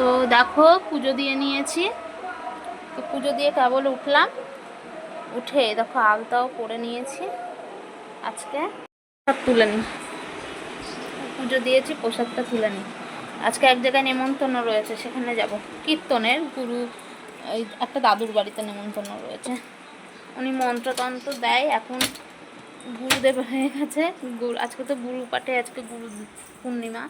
তো দেখো, পুজো দিয়ে নিয়েছি। তো পুজো দিয়ে কেবল উঠলাম। উঠে দেখো, আলতাও করে নিয়েছি আজকে। সব তুলে নিই পুজো দিয়েছি, প্রসাদটা তুলে নিই আজকে এক জায়গায় নেমন্তন্ন রয়েছে, সেখানে যাব। কীর্তনের গুরু, এই একটা দাদুর বাড়িতে নেমন্তন্ন রয়েছে। উনি মন্ত্রতন্ত্র দেয়, এখন গুরুদেব হয়ে গেছে। গুরু, আজকে তো গুরু পাঠে, আজকে গুরু পূর্ণিমা।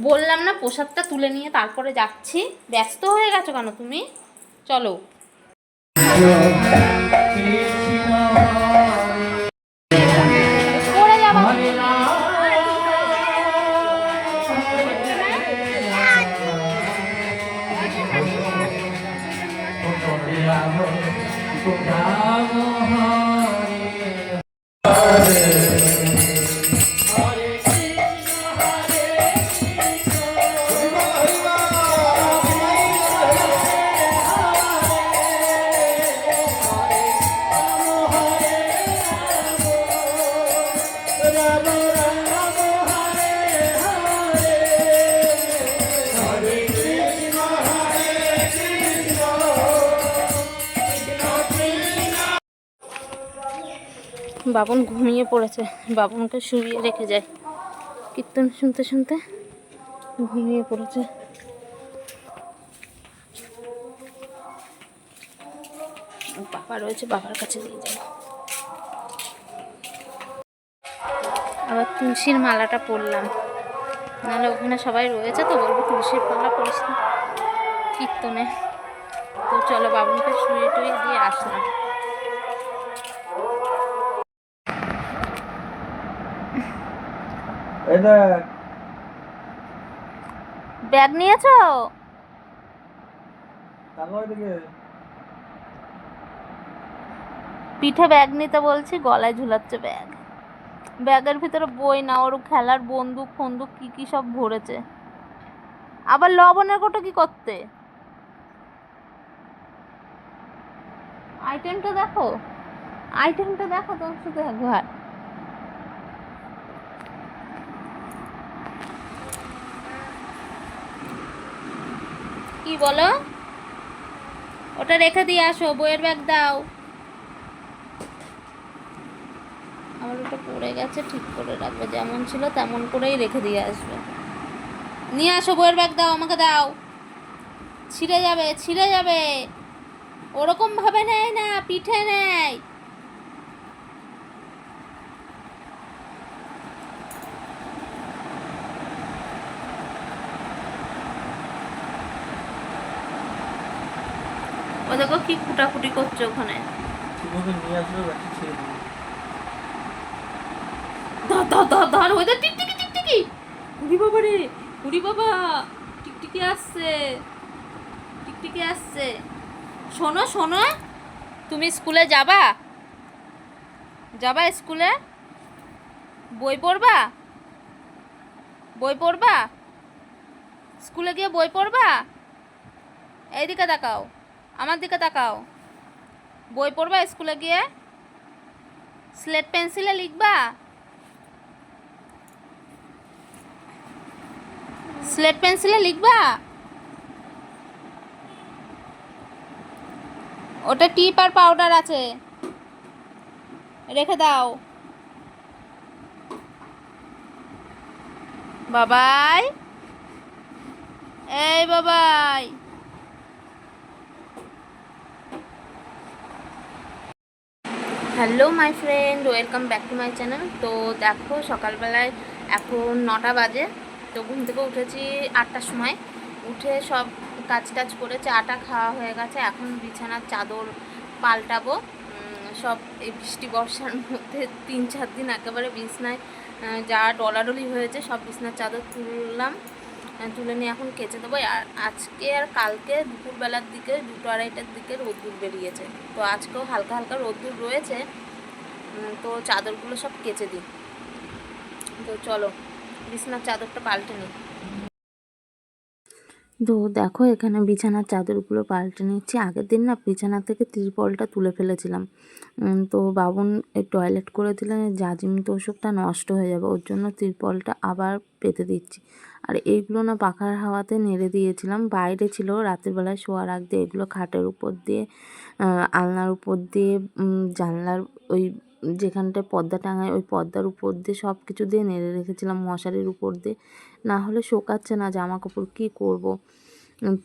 বললাম না প্রসাদটা তুলে নিয়ে তারপরে যাচ্ছি। ব্যস্ত হয়ে গেছো কেন তুমি? চলো। পড়ে বাবন ঘুমিয়ে পড়েছে। বাবনকে শুইয়ে রেখে যায়। কীর্তন শুনতে শুনতে ঘুমিয়ে পড়েছে। বাবা রয়েছে, বাবার কাছে দিয়ে যাব আবার তুলসীর মালাটা পরলাম। নাহলে ওখানে সবাই রয়েছে তো, বলব তুলসীর মালা না কীর্তনে। তো চলো বাবনকে শুয়ে টুয়ে দিয়ে আসলাম। দেখ ব্যাগ নিয়েছো? পিঠে ব্যাগ নিতে বলছি গলায় ঝুলাচ্ছে ব্যাগ। ব্যাগের ভিতরে বই না ওর খেলার বন্দুক ফন্দুক কি কি সব ভরেছে। আবার লবণের কোটো কি করতে? আইটেমটা দেখো। আইটেমটা দেখো তোমার শুধু একবার। কি বলো? ওটা রেখে দিয়ে আসো, বইয়ের ব্যাগ দাও। আমার ওটা পড়ে গেছে, ঠিক করে রাখবে, যেমন ছিল তেমন করেই রেখে দিয়ে আসবে। নিয়ে আসো, বইয়ের ব্যাগ দাও, আমাকে দাও। ছিঁড়ে যাবে ছিঁড়ে যাবে। ওরকম ভাবে নেয় না, পিঠে নেয়। ও দেখো কি কুটাকুটি করছে ওখানে। ধর ধর ধর ধর ওই তো টিকটিকি টিকটিকি। উড়ি বাবা রে উড়ি বাবা টিকটিকি আসছে। টিকটিকি আসছে। শোনো শোনো তুমি স্কুলে যাবা? যাবা স্কুলে? বই পড়বা? বই পড়বা? স্কুলে গিয়ে বই পড়বা? এইদিকে তাকাও আমার দিকে তাকাও। বই পড়বা স্কুলে গিয়ে? স্লেট পেন্সিলে লিখবা? স্লেট পেন্সিলে লিখবা? ওটা টিপ আর পাউডার আছে। রেখে দাও। বাবাই। এই Babai. Hello my friend, welcome back to my channel. তো দেখো, সকালবেলায় এখন নটা বাজে, তো ঘুম থেকে উঠেছি আটটার সময়। উঠে সব কাজ টাজ করে চাটা খাওয়া হয়ে গেছে। এখন বিছানার চাদর পাল্টাবো। সব এই বৃষ্টি বর্ষার মধ্যে তিন চার দিন একেবারে বিছনায় যা ডলাডলি হয়েছে, সব বিছনার চাদর তুললাম। তুলে নিয়ে এখন কেচে দেবো। আর আজকে আর কালকে দুপুরবেলার দিকে, দুটো আড়াইটার দিকে রোদ্দুর বেরিয়েছে। তো আজকেও হালকা হালকা রোদ্দুর রয়েছে। তো চাদরগুলো সব কেচে দিই। তো চলো, বিছানার চাদরটা পাল্টে নিই। তো দেখো, এখানে বিছানার চাদরগুলো পাল্টে নিচ্ছি। আগের দিন না বিছানা থেকে ত্রিপলটা তুলে ফেলেছিলাম। তো বাবুন টয়লেট করে দিলে জাজিম তোষকটা নষ্ট হয়ে যাবে। ওর জন্য ত্রিপলটা আবার পেতে দিচ্ছি। আর এইগুলো না পাখার হাওয়াতে নেড়ে দিয়েছিলাম। বাইরে ছিল, রাতের বেলায় শোয়ার আগ দিয়ে এগুলো খাটের উপর দিয়ে আলনার উপর দিয়ে জানলার ওই যেখানটায় পর্দা টাঙায় ওই পর্দার উপর দিয়ে সব কিছু দিয়ে নেড়ে রেখেছিলাম মশারির উপর দিয়ে। না হলে শোকাচ্ছে না জামা কাপড় কী করব?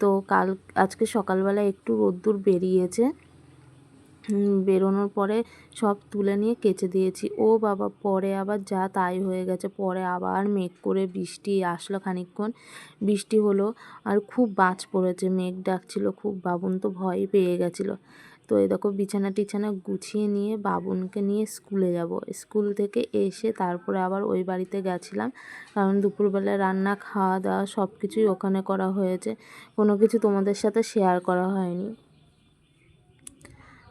তো কাল, আজকে সকালবেলা একটু রোদ্দুর বেরিয়েছে। বেরোনোর পরে সব তুলে নিয়ে কেচে দিয়েছি। ও বাবা, পরে আবার যা তাই হয়ে গেছে, পরে আবার মেঘ করে বৃষ্টি আসলো খানিকক্ষণ। বৃষ্টি হলো আর খুব বাজ পড়েছে, মেঘ ডাকছিল, খুব বাবুন তো ভয় পেয়ে গেছিল। তো এই দেখো, বিছানা টিছানা গুছিয়ে নিয়ে বাবুনকে নিয়ে স্কুলে যাব। স্কুল থেকে এসে তারপরে আবার ওই বাড়িতে গেছিলাম, কারণ দুপুরবেলা রান্না খাওয়া দাওয়া সব কিছুই ওখানে করা হয়েছে। কোনো কিছু তোমাদের সাথে শেয়ার করা হয়নি।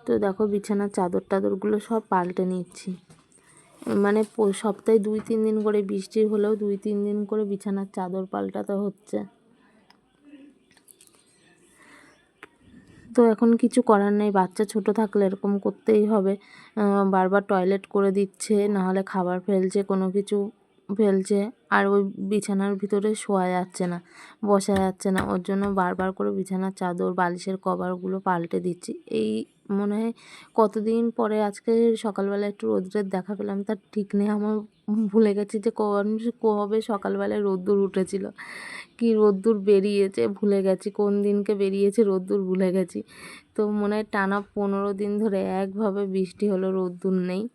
তো দেখো বিছানার চাদর টাদরগুলো সব পাল্টে নিচ্ছি। মানে সপ্তাহে দুই, তিন দিন করে বৃষ্টি হলেও দুই, তিন দিন করে বিছানার চাদর পাল্টাতে হচ্ছে। তো এখন কিছু করার নেই, বাচ্চা ছোট থাকলে এরকম করতেই হবে। বারবার টয়লেট করে দিচ্ছে, নাহলে খাবার ফেলছে, কোনো কিছু ফেলছে, আর ওই বিছানার ভিতরে শোয়া যাচ্ছে না, বসা যাচ্ছে না। ওর জন্য বারবার করে বিছানার চাদর, বালিশের কভারগুলো পাল্টে দিচ্ছি। এই মনে হয় কতদিন পরে আজকে সকালবেলা একটু রোদ্রের দেখা পেলাম, তার ঠিক নেই, আমার ভুলে গেছি যে কখন- কবে সকালবেলায় রোদ্দুর উঠেছিল, কি রোদ্দুর বেরিয়েছে ভুলে গেছি, কোন দিনকে বেরিয়েছে রোদ্দুর ভুলে গেছি, তো মনে হয় টানা পনেরো দিন ধরে একভাবে বৃষ্টি হলো, রোদ্দুর নেই,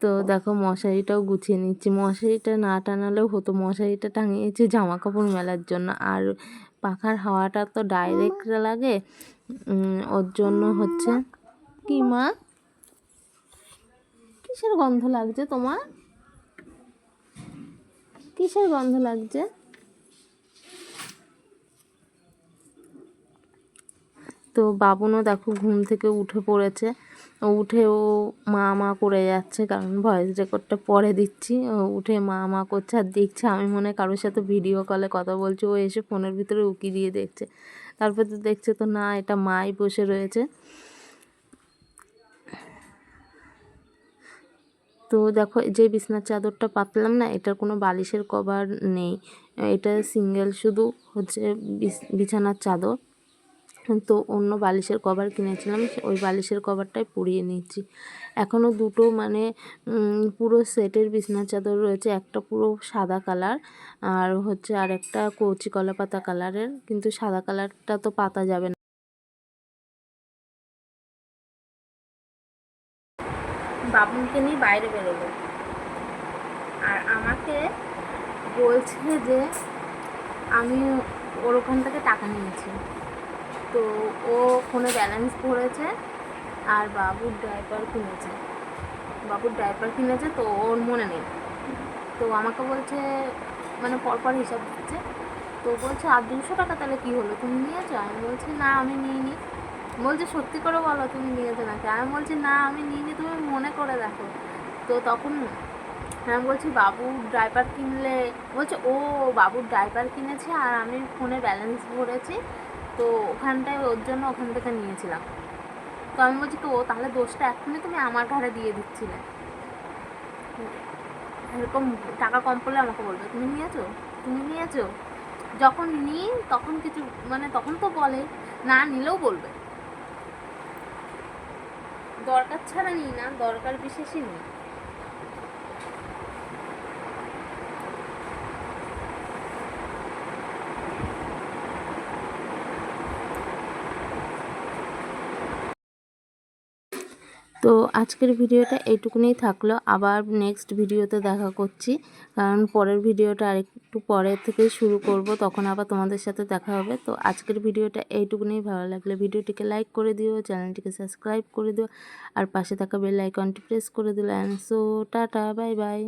তো দেখো মশারিটাও গুছিয়ে নিচ্ছি, মশারিটা না টানালেও হতো, মশারিটা টাঙিয়েছি জামা কাপড় মেলার জন্য, আর পাখার হাওয়াটা তো ডাইরেক্ট লাগে। ওর জন্য হচ্ছে কি মা? কিসের গন্ধ লাগছে তোমার? কিসের গন্ধ লাগছে? তো বাবুনও দেখো ঘুম থেকে উঠে পড়েছে। উঠে ও মা মা করে যাচ্ছে, কারণ ভয়েস রেকর্ডটা পরে দিচ্ছি। উঠে মা মা করছে আর দেখছে। আমি মনে কারোর সাথে ভিডিও কলে কথা বলছি। ও এসে ফোনের ভিতরে উকি দিয়ে দেখছে। তারপর তো দেখছে তো না, এটা মাই বসে রয়েছে। তো দেখো যে বিছনার চাদরটা পাতলাম না, এটার কোনো বালিশের কভার নেই। এটা সিঙ্গেল শুধু হচ্ছে বিছ- বিছানার চাদর। তো অন্য বালিশের কভার কিনেছিলাম ওই বালিশের কভারটাই পরিয়ে নিচ্ছি এখনও দুটো মানে পুরো সেটের বিছনার চাদর রয়েছে, একটা পুরো সাদা কালার আর হচ্ছে আর একটা কচি কলা পাতা কালারের কিন্তু সাদা কালারটা তো পাতা যাবে না। বাবুনকে নিয়ে বাইরে বেরোবো। আর আমাকে বলছে যে আমি ওর ওখান থেকে টাকা নিয়েছি। তো ও ফোনে ব্যালেন্স ভরেছে আর বাবুর ড্রাইভার কিনেছে। বাবুর ড্রাইভার কিনেছে তো ওর মনে নেই। তো আমাকে বলছে মানে পরপর হিসাব দিচ্ছে। তো বলছে, আর দুশো টাকা তাহলে কী হলো? তুমি নিয়েছো আমি বলছি, না, আমি নিইনি। বলছে, সত্যি করে বলো, তুমি নিয়েছো নাকি? আমি বলছি, না, আমি নিইনি, তুমি মনে করে দেখো। তো তখন আমি বলছি, বাবু ড্রাইভার কিনলে, বলছে, ও বাবুর ড্রাইভার কিনেছে আর আমি ফোনে ব্যালেন্স ভরেছি। তো ওখানটায় ওর জন্য ওখান থেকে নিয়েছিলাম। তো আমি বলছি তো তাহলে দোষটা এখনই তুমি আমার ঘরে দিয়ে দিচ্ছিলে। এরকম টাকা কম পড়লে আমাকে বলবে, তুমি নিয়েছো? তুমি নিয়েছো? যখন নিই, তখন কিছু মানে তখন তো বলে, না নিলেও বলবে। দরকার ছাড়া নিই না, দরকার বিশেষই নিই। তো আজকের ভিডিওটা এইটুকুনি থাকল। আবার নেক্সট ভিডিওতে দেখা করছি। কারণ পরের ভিডিওটা আরেকটু পরে থেকে শুরু করব। তখন আবার তোমাদের সাথে দেখা হবে। তো আজকের ভিডিওটা এইটুকুনি ভালো লাগলে ভিডিওটিকে লাইক করে দিও, চ্যানেলটিকে সাবস্ক্রাইব করে দিও, আর পাশে থাকা বেল আইকনটি প্রেস করে দিও and so tata bye bye